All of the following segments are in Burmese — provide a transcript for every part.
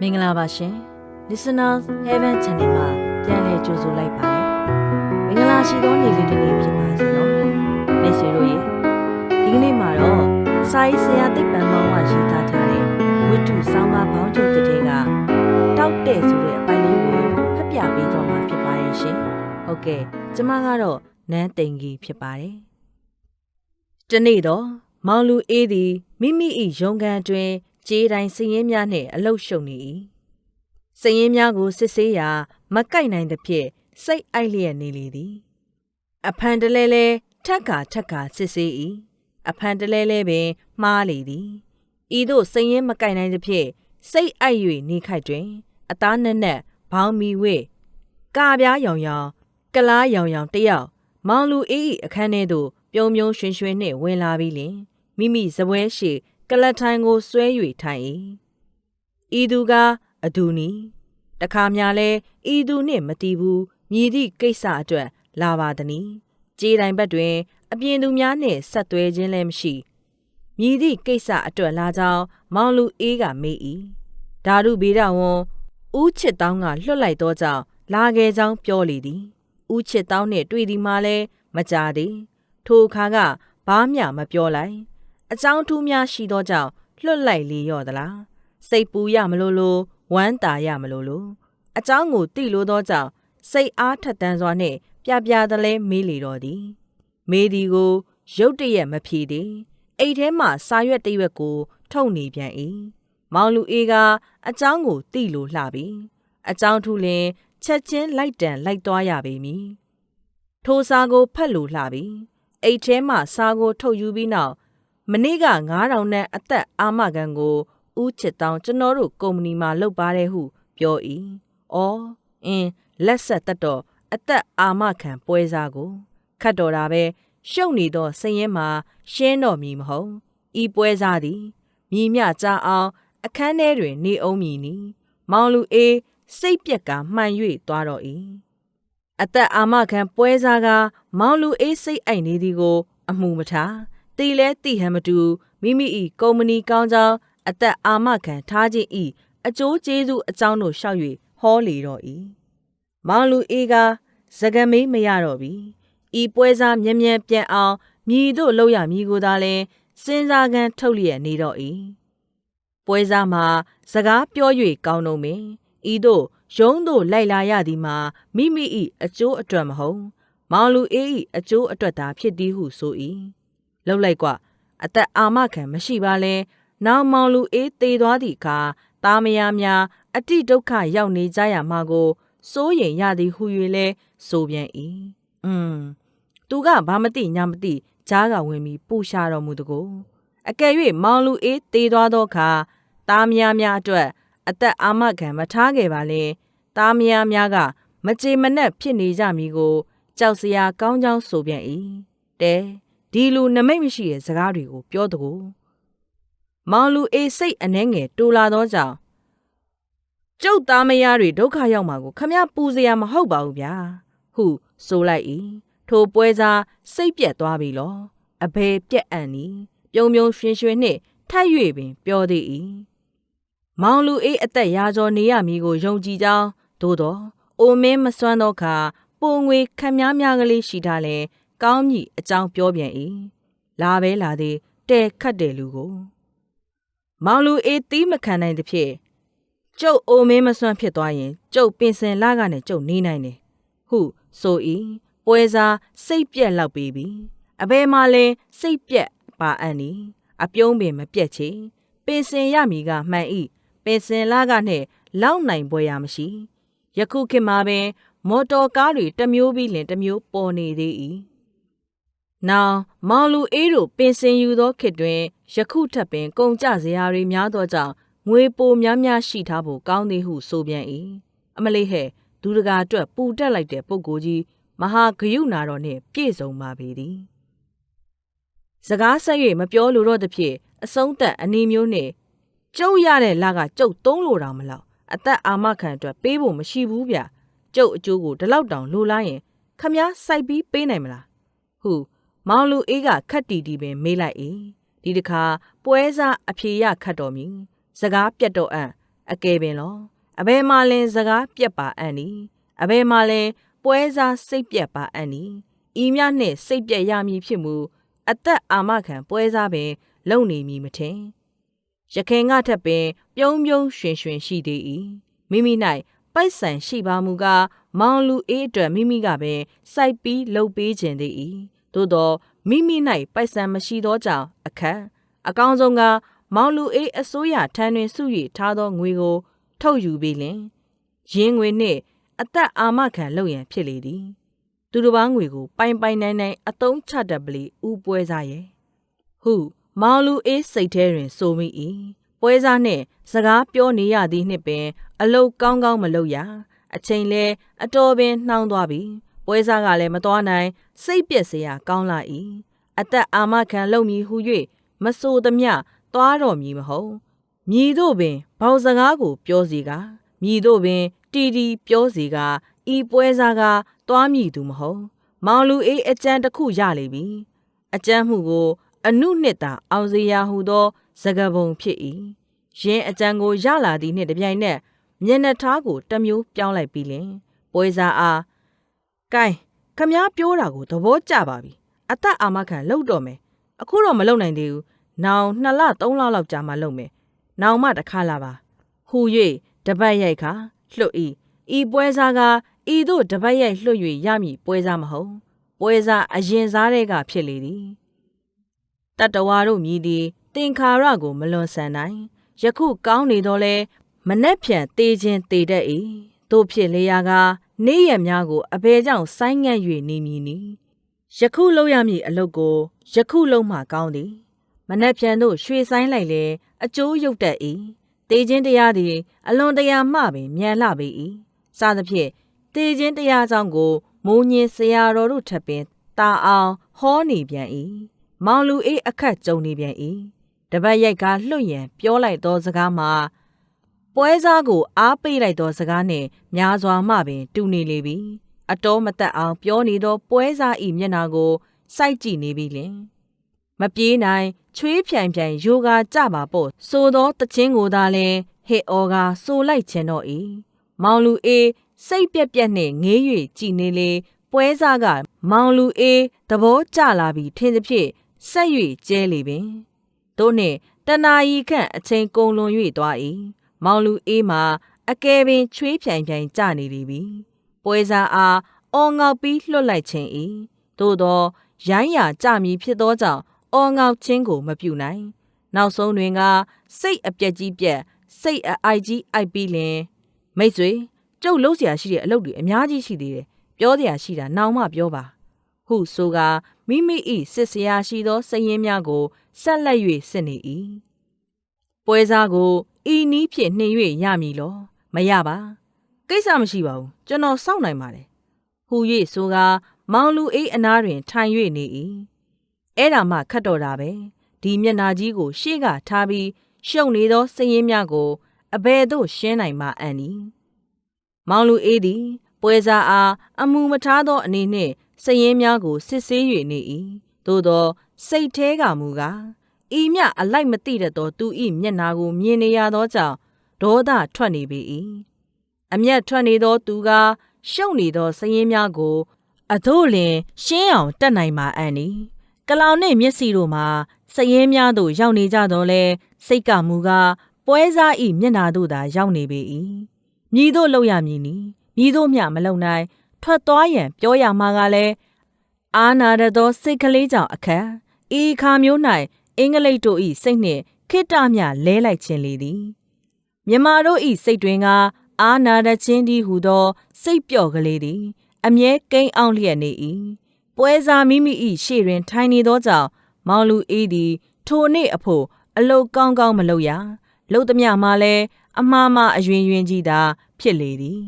မင်္ဂလာပါရှင် Listeners Heaven Channel မှာပြန်လည်ကြိုဆိုလိုက်ပါတယ်မင်္ဂလာရှိသောနေ့လေးတစ်နေ့ဖြစ်ပါစေနော်မိတ်ဆွေတို့ရေဒီကနေ့မှာတော့စာရေးဆရာသိပ္ပံမောင်ဝရေးသားထားတဲ့ဝတ္ထုဆောင်းပါးဘောင်းကျုပ်တစ်ထည်ကတောက်တဲ့ဆိုတဲ့အပိုင်းလေးကိုဖတ်ပြပေးတော့မှာဖြစ်ပါရဲ့ရှင်ဟုတ်ကဲ့ကျမကတော့နန်းတိန်ကြီးဖြစ်ပါတယ်တနေ့တော့မောင်လူအေးသည်မိမိ၏ရုံကန်တွင် ကြေးတိုင်းစည်ရင်များနှင့်အလုတ်ရှုံနေ၏စည်ရင်များကိုစစ်ဆေးရာမကိုက်နိုင်သဖြင့်စိတ်အိုက်လျက်နေလေသည် အဖန်တလဲလဲထက်ကာထက်ကာစစ်ဆေး၏အဖန်တလဲလဲပင်မှားလေသည်ဤသို့စည်ရင်မကိုက်နိုင်သဖြင့်စိတ်အိုက်၍နေခိုက်တွင် အသားနက်နက်ဘောင်းမီဝဲကာပြားရောင်ရောင်ကလားရောင်ရောင်တယောက်မောင်လူအေး၏အခန်းထဲသို့ပြုံပြုံရွှင်ရွှင်နှင့်ဝင်လာပြီးလင်မိမိစပွဲရှိ ကလတ်ထိုင်ကိုဆွဲ၍ထိုင်၏ဤသူကအဒူနီတခါမြလဲဤသူနှင့်မတီးဘူးမြည်သည့်ကိစ္စအတွက်လာပါသည်နီကြေးတိုင်ဘက်တွင် အပြင်သူများနှင့်ဆက်သွဲခြင်းလည်းမရှိမြည်သည့်ကိစ္စအတွက်လာကြောင်းမောင်လူအေးကမေး၏ဓာတုဗေဒဝန်ဦးချစ်တောင်းကလွတ်လိုက်သောကြောင့်လာခဲ့ကြောင်းပြောလေသည်ဦးချစ်တောင်းနှင့်တွေ့သည်မှလည်းမကြသေးထိုအခါကဘာမျှမပြောလိုက် အကြောင်းထူးများရှိသောကြောင့်လွတ်လိုက်လေရော့သလားစိတ်ပူရမလို့လို့ဝမ်းတာရမလို့လို့အကြောင်းကိုသိလို့သောကြောင့်စိတ်အားထက်သန်စွာနှင့်ပြပြသလဲမေးလေတော့သည်မေးသည်ကိုရုတ်တရက်မဖြေသည်အိတ်ထဲမှစာရွက်တစ်ရွက်ကို ထုတ်နေပြန်၏မောင်လူအေးကအကြောင်းကိုသိလို့လှပြီအကြောင်းထူလင်ချက်ချင်းလိုက်တန်လိုက်သွားရပေမည်ထိုစာကိုဖတ်လို့လှပြီအိတ်ထဲမှစာကိုထုတ်ယူပြီးနောက် မနေ့က9000နဲ့အသက်အာမခံကိုဦးချစ်တောင်းကျွန်တော်တို့ကုမ္ပဏီမှာလုပ်ပါတယ်ဟု ပြော၏။အော်အင်းလက်ဆက်သက်တော့အသက်အာမခံပွဲစားကိုခတ်တော်တာပဲရှုပ်နေသောစည်ရင်မှာရှင်းတော်မီမဟုတ်။ဤပွဲစားသည်မြည်မြကြအောင် အခန်းထဲတွင် နေအောင်မည်နီမောင်လူအေးစိတ်ပြက်ကမှန်၍သွားတော့၏အသက်အာမခံပွဲစားက မောင်လူအေးစိတ်အိုက်နေသည်ကို အမှုမထား တီလဲတီဟန်မတူမိမိ၏ကုမ္ပဏီကောင်းကြောင်းအသက်အာမခံထားခြင်း၏အကျိုးကျေးဇူးအကြောင်းတို့ရှောက်၍ဟောလေတော့၏မောင်လူအေးကစကမေးမရတော့ပြီဤပွဲစားမြ мян ပြန်အောင်မြည်တို့လောက်ရမည်ကိုသာလဲစဉ်းစားကန်းထုတ်လျက်နေတော့၏ပွဲစားမှာစကားပြော၍ကောင်းတော့မင်းဤတို့ရုံးတို့လိုက်လာရသည်မှာမိမိ၏အကျိုးအတွက်မဟုတ်မောင်လူအေး၏အကျိုးအတွက်သာဖြစ်သည်ဟုဆို၏ လှုပ်လိုက်ကွအသက်အာမခံမရှိပါလဲနောင်မောင်လူအေးသေးသွားသည့်အခါသားမယားများအတိဒုက္ခရောက်နေကြရမှာကိုစိုးရိမ်ရသည်ဟု၍လဲဆိုပြန်၏อืมသူကဘာမသိညာမသိကြားကဝင်ပြီးပူရှာတော်မူတကိုအကယ်၍မောင်လူအေးသေးသွားသောအခါသားမယားများအတွက်အသက်အာမခံမထားခဲ့ပါလေသားမယားများကမကြေမနက်ဖြစ်နေကြမည်ကိုကြောက်စရာကောင်းကြောင်းဆိုပြန်၏တဲ ဒီလူနမိတ်မရှိတဲ့စကားတွေကိုပြောတကူမောင်လူအေးစိတ်အနှဲငယ်တူလာသောကြောင့်ကျုပ်သားမယားတွေဒုက္ခရောက်မှာကိုခမရပူစရာမဟုတ်ပါဘူးဗျာဟုဆိုလိုက်၏ထိုပွဲစားစိတ်ပြက်သွားပြီလောအဘယ်ပြက်အံ့နီပြုံပြုံရွှင်ရွှင်နှင့်ထိုက်၍ပင်ပြောသေး၏မောင်လူအေးအသက်ရာကျော်နေရမည်ကိုယုံကြည်ကြောင်းသို့သောအိုမင်းမစွမ်းသောအခါပုံငွေခမ်းများများကလေးရှိထားလဲ ကောင်းမြည်အကြောင်းပြောပြန်၏လာပဲလာသည်တဲခတ်တယ်လူကို မောင်လူအေးသီးမခံနိုင်သဖြင့်ကျုပ်အိုမင်းမစွန့်ဖြစ်သွားရင်ကျုပ်ပင်စင်လာကနဲ့ကျုပ်နေနိုင်တယ်ဟုဆို၏ပွဲစားစိတ်ပြက်လောက်ပေပြီအဘယ်မှလဲစိတ်ပြက်ပါအံ့နီအပြုံးပင်မပြက်ချေပင်စင်ရမည်ကမှန်၏ပင်စင်လာကနဲ့လောက်နိုင်ပွဲရမရှိယခုခေတ်မှာပင်မော်တော်ကားတွေတစ်မျိုးပြီးလင်တစ်မျိုးပေါ်နေသေး၏ နောင်မောင်လူအေးတို့ပင်စင်ယူသောခေတ်တွင်ယခုထပ်ပင်ကုန်ကြစရာတွေများသောကြောင့်ငွေပိုများများရှိထားဖို့ကောင်းသည်ဟုဆိုပြန်၏အမလေးဟဲ့ဒူတကာအတွက်ပူတက်လိုက်တဲ့ပုဂ္ဂိုလ်ကြီးမဟာဂယုနာတော်နှင့်ပြည့်စုံပါပေသည်စကားဆက်၍မပြောလိုတော့သဖြင့်အဆုံးသက်အနေမျိုးနှင့်ကျုပ်ရတဲ့လကကျုပ်သုံးလိုတောင်မလောက်အသက်အာမခံအတွက်ပေးဖို့မရှိဘူးဗျကျုပ်အကျိုးကိုဒီလောက်တောင်လိုလားရင်ခမည်းစိုက်ပြီးပေးနိုင်မလားဟု မောင်လူအေးကခတ်တီတီပင်မေးလိုက်၏ဒီတခါပွဲစားအဖြေရခတ်တော်မူစကားပြတ်တော့အံ့အကယ်ပင်လောအဘယ်မှလင်စကားပြက်ပါအံ့နီအဘယ်မှလင်ပွဲစားစိတ်ပြက်ပါအံ့နီဤမြနှင့်စိတ်ပြက်ရမည်ဖြစ်မူအသက်အာမခံပွဲစားပင် လုံနေမည်မထင်ရခင်ကထက်ပင် ပြုံးပြုံးရွှင်ရွှင်ရှိသေး၏မိမိ၌ပိုက်ဆံရှိပါမူကားမောင်လူအေးအတွက်မိမိကပင်စိုက်ပြီးလှုပ်ပေးခြင်းသေး၏ သို့သောမိမိ၌ပိုက်ဆံမရှိသောကြောင့်အခက်အကောင်းဆုံးကမောင်လူအေးအစိုးရထံတွင်စု၍ထားသောငွေကို ထုတ်ယူပြီးလင်ရင်းငွေနှင့်အသက်အာမခံလုပ်ရန်ဖြစ်လေသည် သူတစ်ပါးငွေကိုပိုင်ပိုင်နိုင်နိုင်အတုံးချတတ်ပလေဥပွဲစားရဲ့ဟုမောင်လူအေးစိတ်ထဲတွင်ဆိုမိ၏ပွဲစားနှင့်စကားပြောနေရသည်နှင့်ပင် အလုတ်ကောင်းကောင်းမလုပ်ရအချိန်လဲအတော်ပင်နှောင်းသွားပြီ ပွဲစားကလည်းမတော်နိုင် စိတ်ပြက်စရာကောင်းလာ၏အသက်အာမခံလုပ်မည်ဟု၍မဆိုသမျှသွားတော်မည်မဟုတ်မြည်တို့ပင်ဘောင်စကားကိုပြောစီကမြည်တို့ပင်တီတီပြောစီကဤပွဲစားကသွားမည်သူမဟုတ်မောင်လူအေးအကြံတစ်ခုရလေပြီအကြံမှုကို အနုနှစ်သာအောင်စရာဟုသောစကပုံဖြစ်၏ရင်းအကြံကိုရလာသည်နှင့်တပြိုင်နက်မျက်နှာထားကိုတစ်မျိုးပြောင်းလိုက်ပြီးလင်ပွဲစားအား ကဲခမားပြောတာကိုသဘောကျပါပြီအသက်အာမခံလောက်တော့မယ်အခုတော့မလုံနိုင်သေးဘူးနောင်2လ3လလောက်ကြာမှလုံမယ်နောင်မှတစ်ခါလာပါဟူ၍တပတ်ရိုက်ခါလွတ်၏ဤပွဲစားကဤသို့တပတ်ရိုက်လွတ်၍ရမည်ပွဲစားမဟုတ်ပွဲစားအရင်စားတဲ့ကဖြစ်လေသည်တတဝါတို့မြည်သည်တင်ခါရကိုမလွန်ဆန်နိုင်ယခုကောင်းနေတော့လဲမနှက်ဖြန်တေးခြင်းတေတတ်၏တို့ဖြစ်လေရာက နေ့ရက်များကိုအဘယ်ကြောင့်ဆိုင်းငံ့၍နေမည်နီယခုလုပ်ရမည်အလုပ်ကိုယခုလုပ်မှကောင်းသည်မနှက်ဖြန်တို့ရွှေဆိုင်လိုက်လေအကျိုးရုပ်တတ်၏တေးခြင်းတရားသည် အလွန်တရာမှပင်မြန်လှပေ၏စသဖြင့်တေးခြင်းတရားကြောင့်ကိုမိုးညင်းဆရာတော်တို့ထပ်ပင်တာအောင်ဟောနေပြန်၏မောင်လူအေးအခက်ကြုံနေပြန်၏တပတ်ရိုက်ကလွတ်ရန်ပြောလိုက်သောစကားမှာ ပွဲစားကိုအားပေးလိုက်သောစကားနှင့်များစွာမှပင် တူနေလေပြီအတော်မတက်အောင်ပြောနေသော ပွဲစား၏မျက်နှာကိုစိုက်ကြည့်နေပြီလင်မပြေးနိုင်ချွေးဖြိုင်ဖြိုင်ယိုဂါကြပါပေါ့ဆိုသောတခြင်းကိုသာလဲဟေအော်ကဆိုလိုက်ခြင်းတော့၏မောင်လူအေးစိတ်ပြက်ပြက်နှင့်ငေး၍ကြည်နေလေပွဲစားကမောင်လူအေးသဘောကျလာပြီးထင်သဖြင့်ဆက်၍ကျဲလေပင်တို့နှင့်တနာရီခန့်အချိန်ကုန်လွန်၍သွား၏ မောင်လူအေးမှာအကယ်ပင်ချွေးဖြိုင်ဖြိုင်ကြနေလေပြီပွဲစားအားအော်ငေါက်ပြီးလွတ်လိုက်ခြင်း၏သို့သောရိုင်းရာကြမည်ဖြစ်သောကြောင့်အော်ငေါက်ခြင်းကိုမပြုနိုင်နောက်ဆုံးတွင်ကစိတ်အပြက်ကြီးပြက်စိတ်အအိုက်ကြီးအိုက်ပြီးလင်မိတ်ဆွေကျုပ်လုံးเสียရှိတဲ့အလုပ်တွေအများကြီးရှိသေးတယ်ပြောเสียရှိတာနောင်မှပြောပါဟုဆိုကမိမိ၏စစ်စရာရှိသောစရင်များကိုဆက်လက်၍စစ်နေ၏ပွဲစားကို ဤနီးဖြင့်နှင်၍ရမည်လောမရပါကိစ္စမရှိပါဘူးကျွန်တော်စောင့်နိုင်ပါတယ်ဟူ၍ဆိုကမောင်လူအေးအနားတွင်ထိုင်၍နေ၏အဲ့ဒါမှခတ်တော်တာပဲဒီမျက်နာကြီးကို ရှေ့ကထားပြီးရှုံနေသောစည်ရင်များကိုအဘယ်သို့ရှင်းနိုင်မှအံ့နီမောင်လူအေးသည်ပွဲစားအားအမှုမထားသောအနေနှင့်စည်ရင်များကိုစစ်ဆေး၍နေ၏သို့သောစိတ်แท้ကမူကား ဤမြအလိုက်မသိတတ်သောသူ၏မျက်နာကိုမြင်နေရသောကြောင့်ဒေါသထွက်နေပေ၏အမျက်ထွက်နေသောသူကရှုံနေသောစည်ရင်များကိုအထို့လင်ရှင်းအောင်တက်နိုင်မှာအံ့နီကလောင်နှင့်မျက်စီတို့မှာစည်ရင်များသို့ရောက်နေကြတော့လဲစိတ်ကမူကားပွဲစားဤမျက်နာတို့သာရောက်နေပေ၏မြည်တို့လောက်ရမည်နီမြည်တို့မျှမလုံနိုင် ထွက်သွားရန်ပြောရမှာကလည်းအာနာရသောစိတ်ကလေးကြောင့်အခက်ဤခါမျိုး၌ အင်္ဂလိပ်တို့ဤစိတ်နှင့်ခိတ္တမြလဲလိုက်ခြင်းလေသည်မြမတို့ဤစိတ်တွင်ကအာနာရခြင်းသည်ဟူသော စိတ်ပျော့ကလေးသည် အမြဲကိန်းအောင်လျက်နေ၏ပွဲစားမိမိ၏ရှေ့တွင် ထိုင်နေသောကြောင့်မောင်လူအေးသည် ထိုနေ့အဖို့အလုတ်ကောင်းကောင်းမလုပ်ရလှုပ်သမျှမှလည်းအမှားမှအယွင်ယွင်ကြီးသာ ဖြစ်လေသည်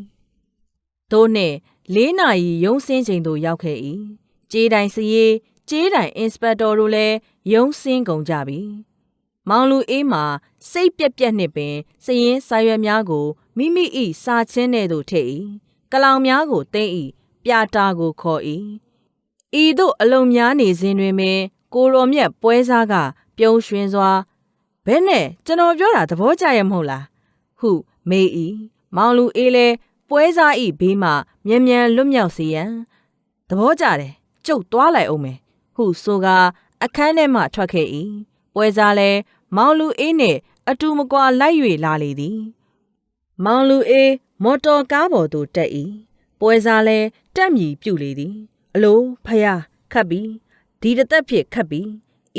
သို့နှင့်လေးနာရီရုံးစင်းချိန်သို့ရောက်ခဲ့၏ကြေးတိုင်စရေး ကြေးတိုင်အင်စပက်တော်တို့လည်းရုံးစင်းကုန်ကြပြီမောင်လူအေးမှာစိတ်ပြက်ပြက်နှင့်ပင်စရင်စာရွက်များကိုမိမိ၏စာချင်းထဲသို့ထည့်၏ကလောင်များကိုတင်း၏ပြာတာကိုခေါ်၏ဤသို့အလုံးများနေစဉ်တွင်ပင်ကိုရောမြတ်ပွဲစားကပြုံးရွှင်စွာဘဲနဲ့ကျွန်တော်ပြောတာသဘောကျရဲ့မဟုတ်လားဟုမေး၏မောင်လူအေးလဲပွဲစားဤဘေးမှမြန်မြန်လွတ်မြောက်စေရန်သဘောကျတယ်ကျုပ်သွားလိုက်အောင်မယ် ဟုဆိုကာအခန်းထဲမှထွက်ခဲ့၏ပွဲစားလဲမောင်လူအေးနှင့်အတူမကွာလိုက်၍လာလေသည် မောင်လူအေးမော်တော်ကားပေါ်သို့တက်၏ပွဲစားလဲတက်မြည်ပြုတ်လေသည် အလိုဖယားခတ်ပြီဒီတစ်သက်ဖြစ်ခတ်ပြီ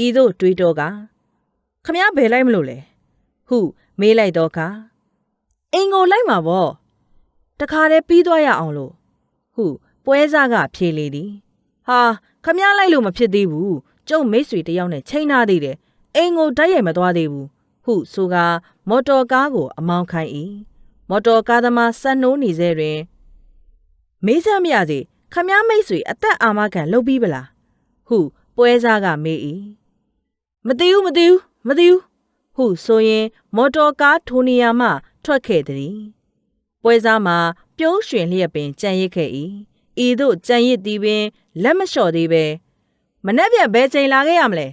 ဤသို့တွေးတော့ကခမည်းဘယ်လိုက်မလို့လဲဟုမေးလိုက်တော့ကအင်ကိုလိုက်မှာပေါ့တခါတည်းပြီးသွားရအောင်လို့ဟုပွဲစားကဖြေလေသည် ဟာ ခမည်းလိုက်လို့မဖြစ်သေးဘူးကျုံမိတ်ဆွေတယောက်နဲ့ချိန်နာသေးတယ်အင်ကိုတိုက်ရိုက်မသွားသေးဘူးဟုဆိုကာမော်တော်ကားကိုအမောင်းခိုင်း၏မော်တော်ကားသမားစက်နှိုးနေစေတွင်မေးစမ်းမရစေခမည်းမိတ်ဆွေအသက်အာမခံလုပ်ပြီးပလားဟုပွဲစားကမေး၏မသိဘူးမသိဘူးမသိဘူးဟုဆိုရင်မော်တော်ကားထိုနေရာမှထွက်ခဲ့သည်ပွဲစားမှာပြုံးရွှင်လျက်ပင်ကြံရစ်ခဲ့၏ ဤသို့ကြံရစ်သည်ပင်လက်မလျှော့သေးပဲမနှက်ပြဘယ်ချိန်လာခဲ့ရမလဲ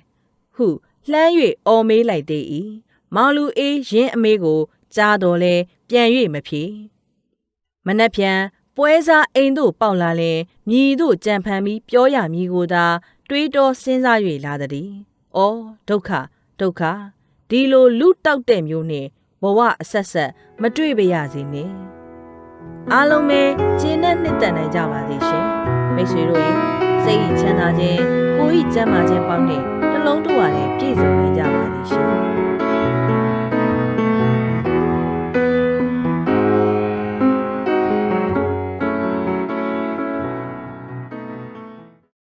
ဟုလှမ်း၍အော်မေးလိုက်သေး၏မောင်လူအေးရင်းအမေးကို ကြားတော်လဲပြန်၍မဖြေမနှက်ဖြန်ပွဲစားအိမ်သို့ပေါက်လာလင်မြည်သို့ကြံဖန်ပြီးပြောရမည်ကိုသာ တွေးတောစဉ်းစား၍လာသည်။အော်ဒုက္ခဒုက္ခဒီလိုလူတောက်တဲ့မျိုးနှင့်ဘဝအဆက်ဆက်မတွေ့ပါရစေနှင့်။ အားလုံးပဲကျင်းနဲ့နှစ်သက်နိုင်ကြပါသေးရှင်။မိတ်ဆွေတို့ရေစိတ်ဤချမ်းသာခြင်းကိုယ်ဤကျမ်းမာခြင်းပေါင်းနဲ့နှလုံးတို့ဟာလည်းပြည့်စုံနိုင်ကြပါသေးရှင်။